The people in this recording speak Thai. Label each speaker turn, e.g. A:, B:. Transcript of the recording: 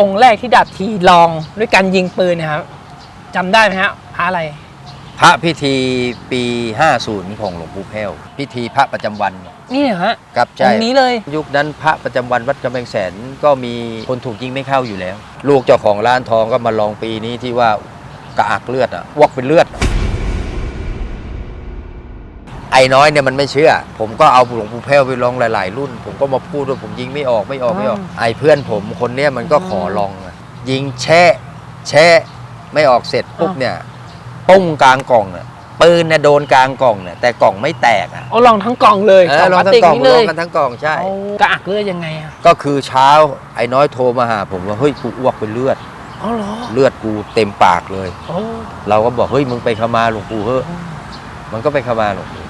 A: องค์แรกที่ดาบทีลองด้วยการยิงปืนเนะครับจำได้ไหมฮะพระอะไร
B: พระพิธีปี 50 ของหลวงปู่แพ้วพิธีพระประจำวัน
A: นี่เหรอฮะ
B: ครับ
A: อ
B: ใช่
A: งค์นี้เลย
B: ยุคนั้นพระประจำวันวัดกำแพงแสนก็มีคนถูกยิงไม่เข้าอยู่แล้ว ลูกเจ้าของร้านทองก็มาลองปีนี้ที่ว่ากระอักเลือดอะอ้วกเป็นเลือด ไอ้น้อยเนี่ยมันไม่เชื่อ ผมก็เอาหลวงปู่แพ้วไปลองหลาย ๆ รุ่น ผมก็มาพูดว่าผมยิงไม่ออกไม่ออกไม่ออก
A: อืม
B: ไอ้เพื่อนผมคนเนี้ยมันก็ขอลองอะยิงแช่แช่ไม่ออกเสร็จปุ๊บเนี่ยปุ้งกลางกล่องอะปืนเนี่ยโดนกลางกล่องเนี่ยแต่กล่องไม่แตกอะ
A: เอาลองทั้งกล่องเลย
B: เออลอง
A: พลา
B: ทั้
A: สติ
B: งกล่อง
A: นี่
B: ล
A: เล
B: อง
A: ย
B: กันทั้งกล่องใช่
A: เอากระอักเลือดยังไงอะ
B: ก็คือเช้าไอ้น้อยโทรมาหา ผมว่าเฮ้ยกูอ้วกเป็นเลือด
A: อ๋อเหรอ
B: เลือดกูเต็มปากเลย
A: โอ้
B: เราก็บอกเฮ้ยมึงไปขมาหลวงปู่เฮ้ยมันก็ไปขมาหลวงปู่